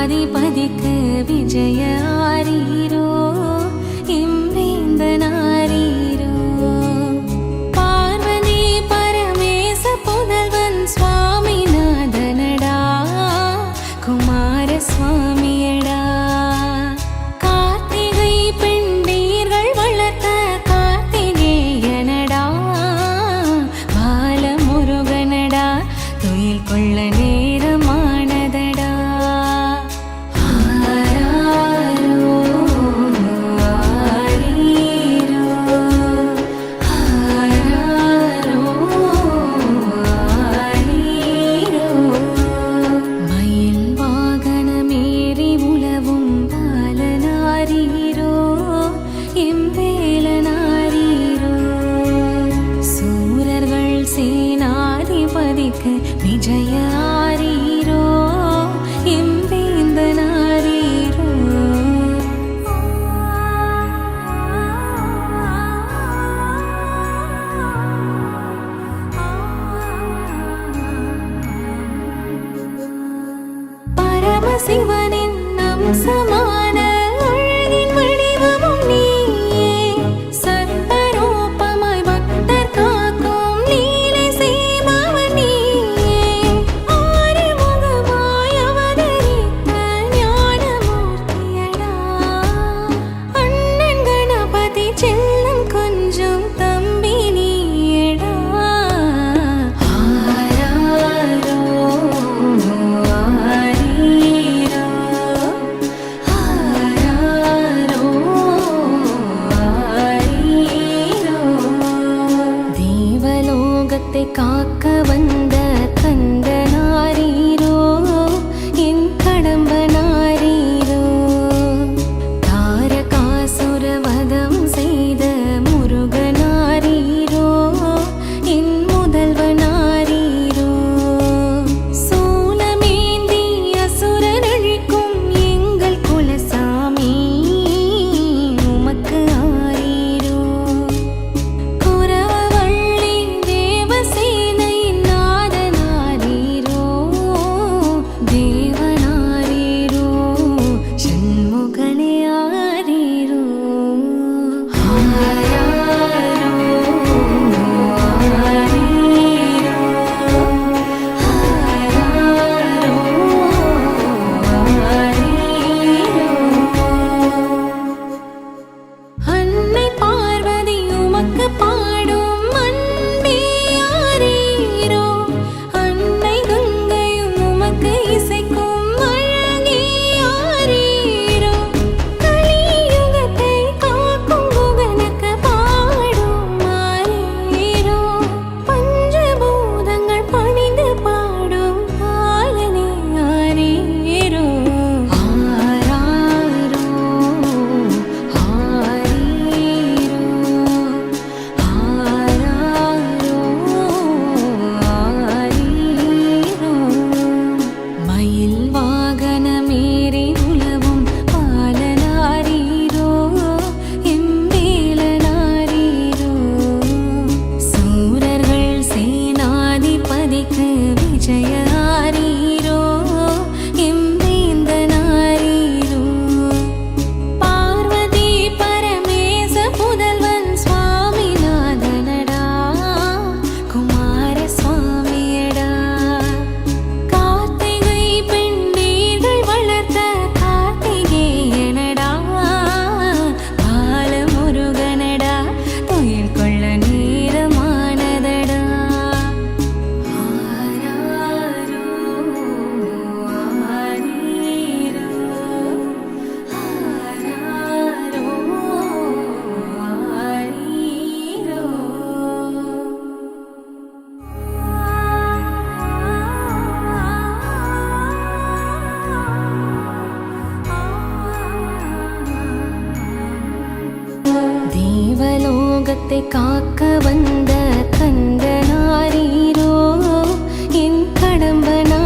ஜனாதிபதிக்கு விஜய ஆரீரோ. நிலைக்க காக்க வந்த சர்வலோகத்தை காக்க வந்த கந்தனாரீரோ என் கடம்பனா